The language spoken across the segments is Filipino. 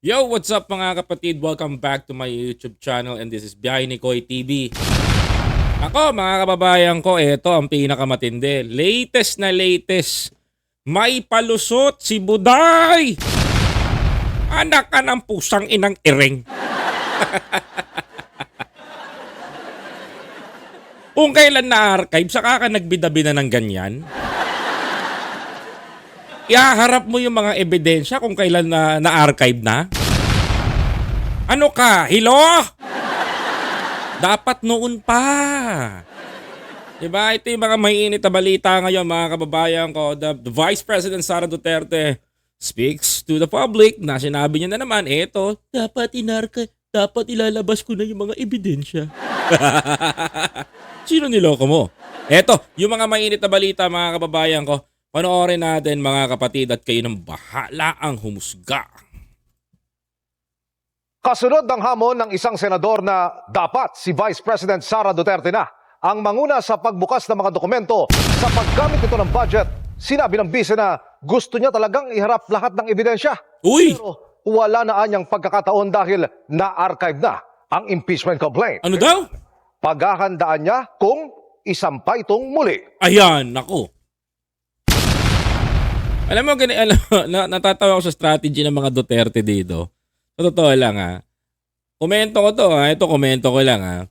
Yo, what's up mga kapatid? Welcome back to my YouTube channel and this is Biyahe ni Koy TV. Ako mga kababayan ko, ito ang pinakamatindi. Latest na latest. May palusot si Buday! Anak ka ng pusang inang iring. Kung kailan na-archive, saka ka nagbida-bida ng ganyan. Ihaharap mo yung mga ebidensya kung kailan na na-archive na. Ano ka? Hilo? Dapat noon pa. Diba? Ito yung mga mainit na balita ngayon, mga kababayan ko. The, the Vice President Sara Duterte speaks to the public na sinabi niya na naman, eto, dapat inarka, dapat ilalabas ko na yung mga ebidensya. Sino niloko mo? Eto, yung mga mainit na balita, mga kababayan ko, panoorin natin mga kapatid at kayo ng bahala ang humusga. Kasunod ng hamon ng isang senador na dapat si Vice President Sara Duterte na ang manguna sa pagbukas ng mga dokumento sa paggamit nito ng budget. Sinabi ng bise na gusto niya talagang iharap lahat ng ebidensya. Uy! Pero wala na anyang pagkakataon dahil na-archive na ang impeachment complaint. Ano daw? Paghahandaan niya kung isampay itong muli. Ayan, nako. Alam mo, gani, alam, na, natatawa ako sa strategy ng mga Duterte dito. Sa totoo lang ha. Komento ko to ha. Ito komento ko lang ha.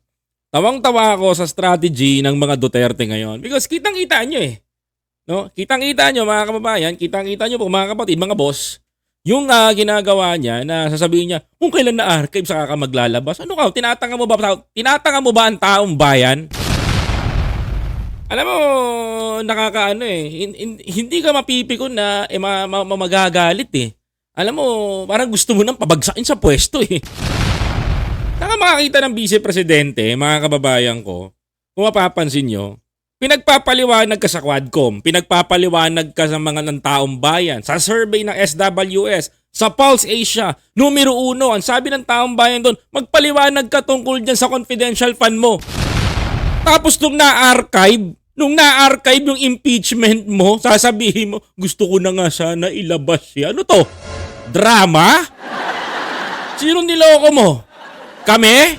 Tawang-tawa ako sa strategy ng mga Duterte ngayon. Because kitang-kita nyo eh. No? Kitang-kita nyo mga kababayan, kitang-kita nyo po mga kapatid, mga boss, yung ah, ginagawa niya na sasabihin niya, kung kailan na archive saka ka maglalabas. Ano ka? Tinatanga mo ba tinatanga mo ba ang taong bayan? Alam mo, nakakaano eh. Hin- hin- hindi ka mapipikon na eh, ma- ma- ma- magagalit eh. Alam mo, parang gusto mo nang pabagsakin sa pwesto eh. Saka makakita ng vice presidente, mga kababayan ko, kung mapapansin nyo, pinagpapaliwanag ka sa Quadcom, pinagpapaliwanag ka sa mga ng taong bayan, sa survey ng SWS, sa Pulse Asia, numero uno, ang sabi ng taong bayan doon, magpaliwanag ka tungkol dyan sa confidential fund mo. Tapos nung na-archive, nung na-archive yung impeachment mo, sasabihin mo, gusto ko na nga sana ilabas siya. Ano to? Drama? Sino niloko mo? Kami?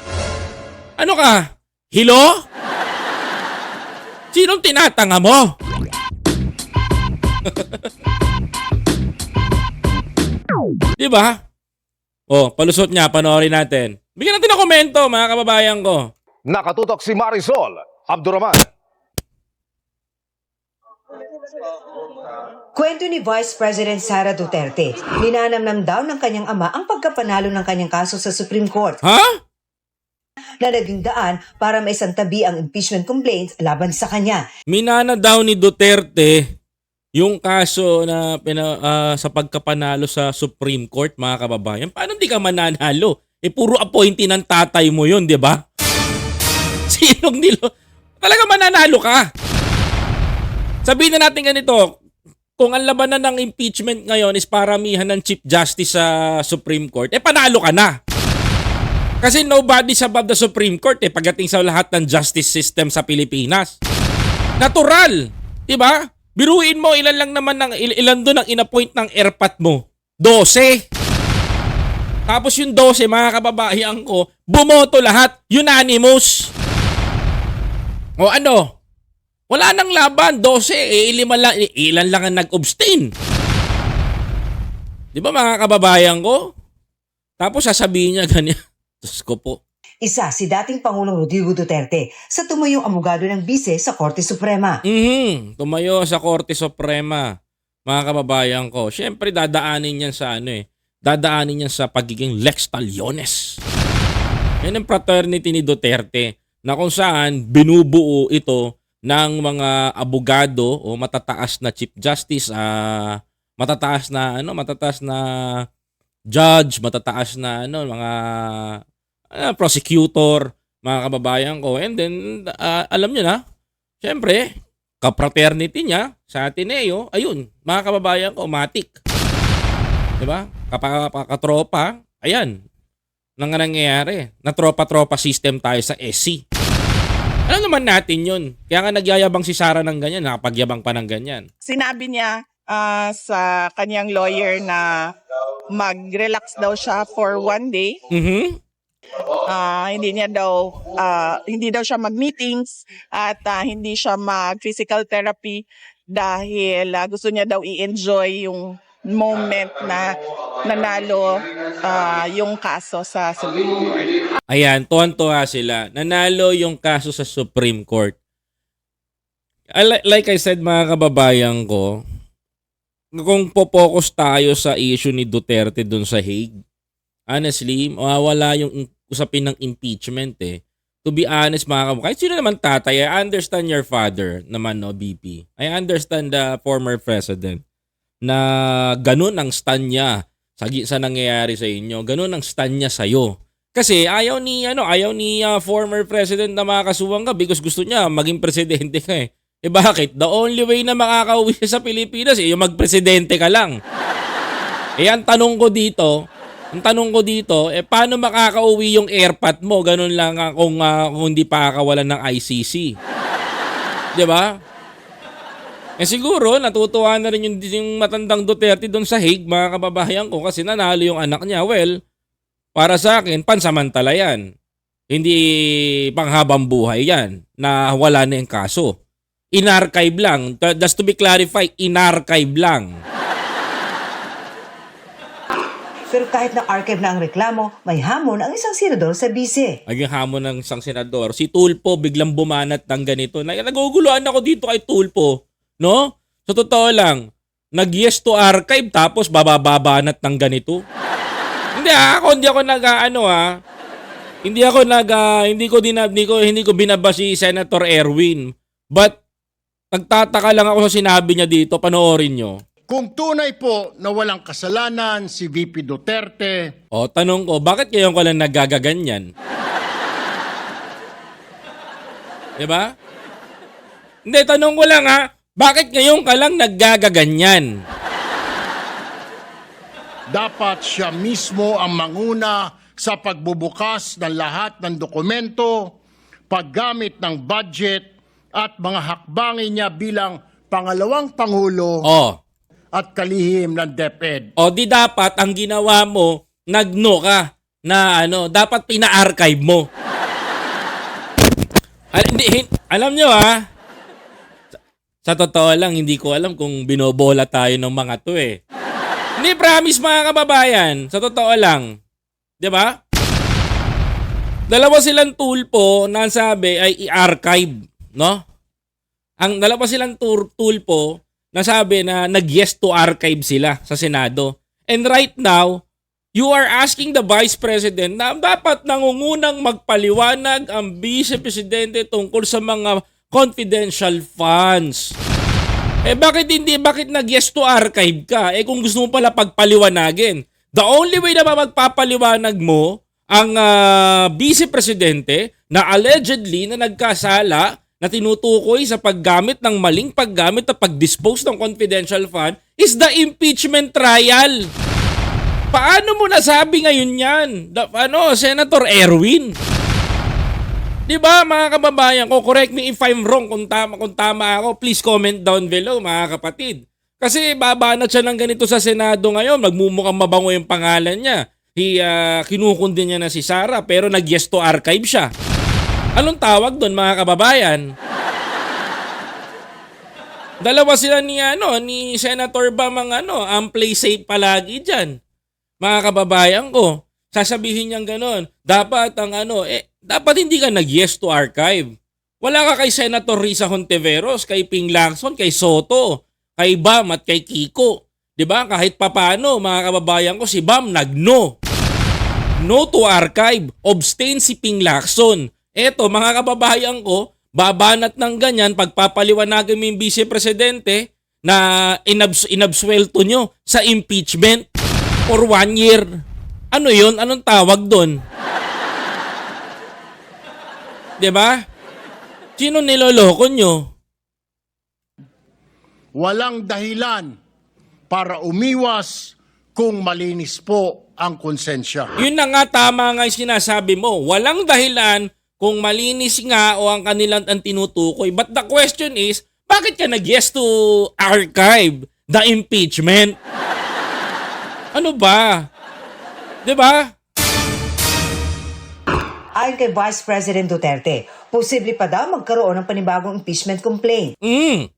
Ano ka? Hilo? Sinong tinatanga mo? Di ba? Oh, palusot niya, panoorin natin. Bigyan natin ng komento, mga kababayan ko. Nakatutok si Marisol Abduraman. Kwento ni Vice President Sara Duterte, ninanamnam daw ng kanyang ama ang pagkapanalo ng kanyang kaso sa Supreme Court Ha? na naging daan para maisantabi ang impeachment complaints laban sa kanya. Minana daw ni Duterte yung kaso na pina, ah, sa pagkapanalo sa Supreme Court, mga kababayan. Paano di ka mananalo? Eh, puro appointee ng tatay mo yun, di ba? Sinong nilo? Talaga mananalo ka. Sabihin na natin ganito, kung ang labanan ng impeachment ngayon is paramihan ng Chief Justice sa Supreme Court, eh panalo ka na. Kasi nobody's above the Supreme Court eh pagdating sa lahat ng justice system sa Pilipinas. Natural, 'di ba? Biruin mo ilan lang naman ng il- ilan doon ang inappoint ng airpat mo. 12. Tapos yung 12 mga kababayan ko, bumoto lahat, unanimous. O ano? Wala nang laban, 12, eh, lima lang, eh, ilan lang ang nag-abstain. Di ba mga kababayan ko? Tapos sasabihin niya ganyan. Diyos ko po. Isa si dating Pangulong Rodrigo Duterte sa tumayong abogado ng bise sa Korte Suprema. Mhm, tumayo sa Korte Suprema. Mga kababayan ko, syempre dadaanin yan sa ano eh. Dadaanin yan sa pagiging Lex Taliones. Yan ang fraternity ni Duterte na kung saan binubuo ito ng mga abogado o matataas na Chief Justice, ah matataas na ano, matataas na judge, matataas na ano, mga ah, prosecutor, mga kababayan ko. And then, ah, alam nyo na, syempre, kapraternity niya sa Ateneo, ayun, mga kababayan ko, matik. Diba? Kapakatropa, ayan, nang nga nangyayari. Na tropa-tropa system tayo sa SC. Alam naman natin yun. Kaya nga nagyayabang si Sara ng ganyan, nakapagyabang pa ng ganyan. sinabi niya ah, sa kanyang lawyer na mag-relax daw siya for one day. Mhm. Ah, hindi niya daw ah, hindi daw siya mag-meetings at ah, hindi siya mag-physical therapy dahil ah, gusto niya daw i-enjoy yung moment na nanalo ah, yung kaso sa Supreme Court. Ayan, tuwan-tuwa sila. Nanalo yung kaso sa Supreme Court. Li- Like I said mga kababayan ko, kung popokus tayo sa issue ni Duterte dun sa Hague, honestly, mawawala yung in- usapin ng impeachment eh. To be honest mga kababayan, kahit sino naman tatay, I understand your father naman no, BP. I understand the former president na ganun ang stand niya sa, sa nangyayari sa inyo. Ganun ang stand niya sa'yo. Kasi ayaw ni ano, ayaw ni ah, former president na makakasuwang ka because gusto niya maging presidente ka eh. Eh bakit? The only way na makakauwi sa Pilipinas eh, yung magpresidente ka lang. Eh ang tanong ko dito, ang tanong ko dito, eh paano makakauwi yung airpat mo? Ganun lang ah, kung, ah, kung hindi pa kakawalan ng ICC. 'Di ba? Eh siguro, natutuwa na rin yung, yung matandang Duterte doon sa Hague, mga kababayan ko, kasi nanalo yung anak niya. Well, para sa akin, pansamantala yan. Hindi panghabang buhay yan na wala na yung kaso. In-archive lang. Just to be clarified, in-archive lang. Pero kahit na archive na ang reklamo, may hamon ang isang senador sa bise. Naging hamon ng isang senador. Si Tulpo biglang bumanat ng ganito. Nag- Naguguluhan ako dito kay Tulpo. No? Sa totoo lang, nag-yes to archive tapos bababanat ng ganito. hindi ah, ako hindi ako nag ah, ano ah. Hindi ako nag ah, hindi ko din hindi ko hindi ko binaba si Senator Erwin. But nagtataka lang ako sa sinabi niya dito, panoorin nyo. Kung tunay po na walang kasalanan si VP Duterte, O, tanong ko, bakit ngayon ko lang nagagaganyan? diba? Hindi, tanong ko lang ha, bakit ngayon ka lang naggagaganyan? dapat siya mismo ang manguna sa pagbubukas ng lahat ng dokumento, paggamit ng budget at mga hakbangin niya bilang pangalawang pangulo O, at kalihim ng DepEd. o di dapat ang ginawa mo, nagno ka na ano, dapat pina-archive mo. Al- hindi, hin- alam nyo ha, sa, totoo lang, hindi ko alam kung binobola tayo ng mga to eh. Hindi, promise mga kababayan, sa totoo lang. ba? Dalawa silang tulpo na sabi ay i-archive, no? Ang dalawa silang tur- tulpo na sabi na nag-yes to archive sila sa Senado. And right now, you are asking the Vice President na dapat nangungunang magpaliwanag ang Vice Presidente tungkol sa mga confidential funds. Eh bakit hindi, bakit nag-yes to archive ka? Eh kung gusto mo pala pagpaliwanagin. The only way na magpapaliwanag mo ang ah, Vice Presidente na allegedly na nagkasala na tinutukoy sa paggamit ng maling paggamit at pag-dispose ng confidential fund is the impeachment trial. Paano mo nasabi ngayon yan? Da, ano, Senator Erwin? 'Di ba mga kababayan ko, correct me if I'm wrong kung tama kung tama ako, please comment down below mga kapatid. Kasi babanat siya ng ganito sa Senado ngayon, magmumukhang mabango yung pangalan niya. Hi, uh, kinukundi niya na si Sara pero nag-yes to archive siya. Anong tawag doon mga kababayan? Dalawa sila ni ano ni Senator Bam ang ano, ang play safe palagi diyan. Mga kababayan ko, sasabihin niyang gano'n, dapat ang ano, eh, dapat hindi ka nag-yes to archive. Wala ka kay Senator Risa Hontiveros, kay Ping Lacson, kay Soto, kay Bam at kay Kiko. 'Di ba? Kahit papano, mga kababayan ko, si Bam nagno. No to archive. Abstain si Ping Lacson. Eto, mga kababayan ko, babanat ng ganyan, pagpapaliwanagan mo yung Vice Presidente na inabs inabswelto nyo sa impeachment for one year. Ano yon? Anong tawag doon? 'Di ba? Sino niloloko nyo? Walang dahilan para umiwas kung malinis po ang konsensya. Yun na nga tama nga yung sinasabi mo. Walang dahilan kung malinis nga o ang kanilang ang tinutukoy. But the question is, bakit ka nag-yes to archive the impeachment? Ano ba? 'Di ba? Ayon kay Vice President Duterte, posible pa daw magkaroon ng panibagong impeachment complaint. Mm.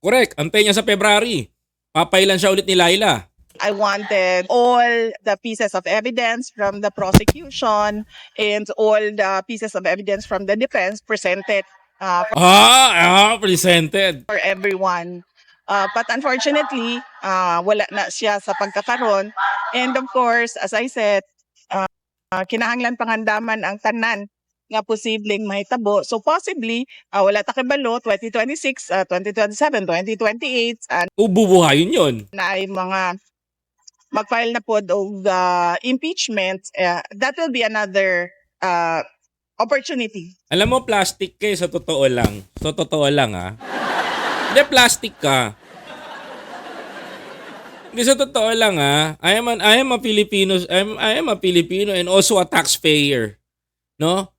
Correct. Antay niya sa February. Papailan siya ulit ni Laila. I wanted all the pieces of evidence from the prosecution and all the pieces of evidence from the defense presented uh, Ah, ah, presented. for everyone. Uh, but unfortunately, uh, wala na siya sa pagkakaroon. And of course, as I said, uh, uh, kinahanglan pangandaman ang tanan nga posibleng mahitabo. So possibly, uh, wala ta kibalo 2026, uh, 2027, 2028, uh, Ububuhayin yun. na ay mga mag-file na po og uh, impeachment, uh, that will be another uh, opportunity Alam mo, plastic ka eh, sa totoo lang. Sa totoo lang, ha? Hindi, plastic ka. Hindi, sa totoo lang, ha? I am, an, I am a Filipino, I am, I am a Filipino and also a taxpayer. No?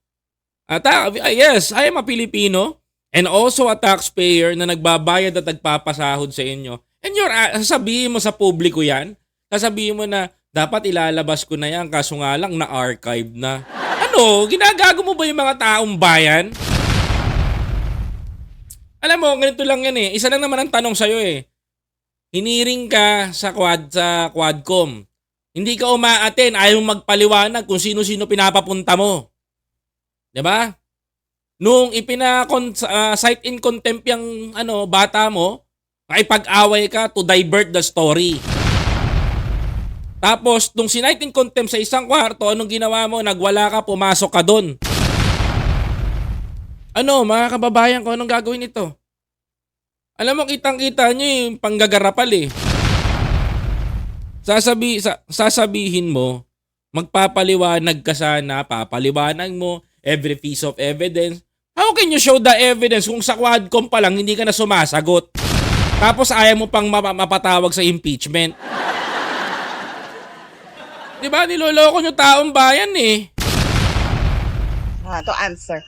At, ah, yes, I am a Filipino and also a taxpayer na nagbabayad at nagpapasahod sa inyo. And you're, ah, sasabihin mo sa publiko yan, sasabihin mo na, dapat ilalabas ko na yan, kaso nga lang na-archive na. Ano? Ginagago mo ba yung mga taong bayan? Alam mo, ganito lang yan eh. Isa lang naman ang tanong sa'yo eh. Hiniring ka sa quad sa Quadcom. Hindi ka umaaten, ayaw magpaliwanag kung sino-sino pinapapunta mo. 'Di ba? Nung ipina uh, cite in contempt yung ano, bata mo, nakipag-away ka to divert the story. Tapos, nung sinight in contempt sa isang kwarto, anong ginawa mo? Nagwala ka, pumasok ka doon. Ano, mga kababayan ko, anong gagawin nito? Alam mo, kitang-kita nyo yung panggagarapal eh. Sasabi, sa, sasabihin mo, magpapaliwanag ka sana, papaliwanag mo, every piece of evidence. How can you show the evidence kung sa Quadcom pa lang hindi ka na sumasagot? Tapos ayaw mo pang mapa- mapatawag sa impeachment. Di ba? Niloloko nyo taong bayan eh. Uh, to answer.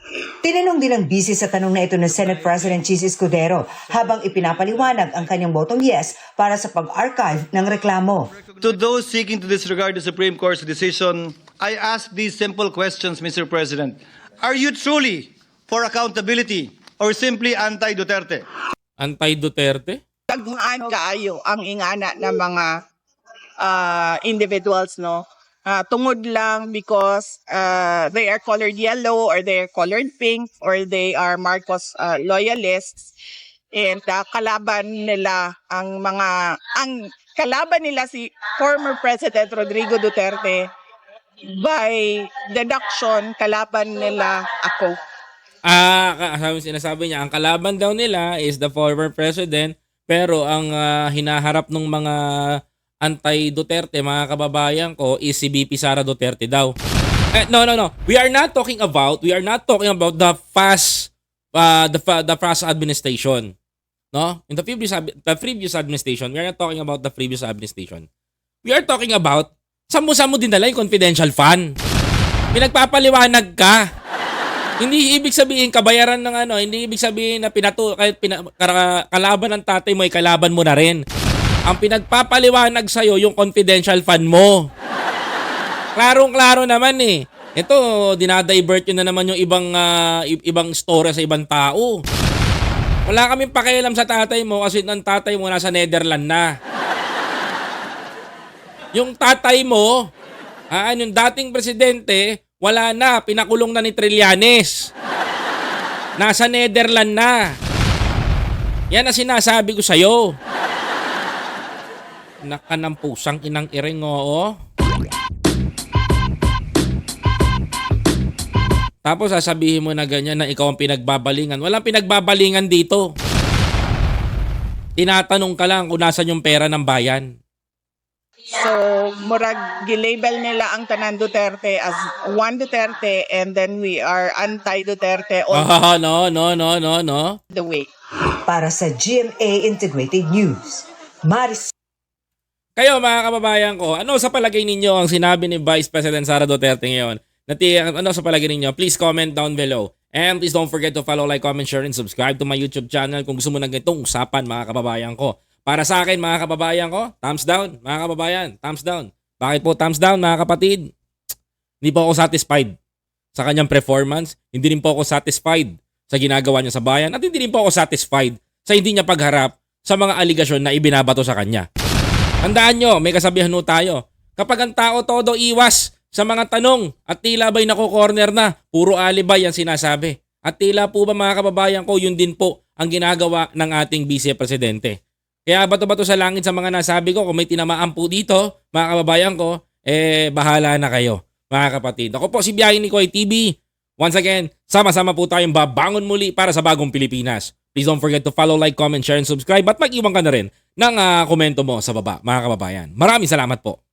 Tinanong din ng busy sa tanong na ito ng Senate President Chis Escudero habang ipinapaliwanag ang kanyang botong yes para sa pag-archive ng reklamo. To those seeking to disregard the Supreme Court's decision, I ask these simple questions, Mr. President. Are you truly for accountability or simply anti-Duterte? Anti-Duterte? Dagmaan kaayo ang ingana ng mga uh, individuals, no? Uh, tungod lang because uh, they are colored yellow or they are colored pink or they are Marcos uh, loyalists and uh, kalaban nila ang mga ang kalaban nila si former President Rodrigo Duterte by deduction kalaban nila ako. Ah, sabi sinasabi niya, ang kalaban daw nila is the former president, pero ang ah, hinaharap ng mga anti-Duterte, mga kababayan ko, is si BP Sara Duterte daw. Eh, no, no, no. We are not talking about, we are not talking about the fast, uh, the, the fast administration. No? In the previous, the previous administration, we are not talking about the previous administration. We are talking about, saan mo saan mo dinala yung confidential fund? Pinagpapaliwanag ka. Hindi ibig sabihin kabayaran ng ano, hindi ibig sabihin na pinatu kahit pina, kalaban ng tatay mo ay kalaban mo na rin. Ang pinagpapaliwanag sa yung confidential fund mo. Klarong-klaro naman eh. Ito, dinadivert yun na naman yung ibang i- ibang story sa ibang tao. Wala kaming pakialam sa tatay mo kasi ng tatay mo nasa Netherlands na. Yung tatay mo, ah, yung dating presidente, wala na, pinakulong na ni Trillanes. Nasa Netherlands na. Yan ang sinasabi ko sa'yo. Naka ng pusang inang iring, oo. Tapos sasabihin mo na ganyan na ikaw ang pinagbabalingan. Walang pinagbabalingan dito. Tinatanong ka lang kung nasan yung pera ng bayan. So, murag gilabel nila ang tanan Duterte as one Duterte and then we are anti-Duterte all Ah, no, no, no, no, no. the way. Para sa GMA Integrated News, Maris Kayo mga kababayan ko, ano sa palagay ninyo ang sinabi ni Vice President Sara Duterte ngayon? Nati, ano sa palagay ninyo? Please comment down below. And please don't forget to follow, like, comment, share, and subscribe to my YouTube channel kung gusto mo ng ganitong usapan mga kababayan ko. Para sa akin, mga kababayan ko, thumbs down, mga kababayan, thumbs down. Bakit po thumbs down, mga kapatid? Hindi po ako satisfied sa kanyang performance. Hindi rin po ako satisfied sa ginagawa niya sa bayan. At hindi rin po ako satisfied sa hindi niya pagharap sa mga aligasyon na ibinabato sa kanya. Tandaan nyo, may kasabihan no tayo. Kapag ang tao todo iwas sa mga tanong at tila ba'y nako-corner na, puro alibay ang sinasabi. At tila po ba mga kababayan ko, yun din po ang ginagawa ng ating vice-presidente. Kaya bato-bato sa langit sa mga nasabi ko, kung may tinamaan po dito, mga kababayan ko, eh bahala na kayo, mga kapatid. Ako po si Biyahe ni Koy TV. Once again, sama-sama po tayong babangon muli para sa bagong Pilipinas. Please don't forget to follow, like, comment, share, and subscribe at mag-iwan ka na rin ng ah, komento mo sa baba, mga kababayan. Maraming salamat po.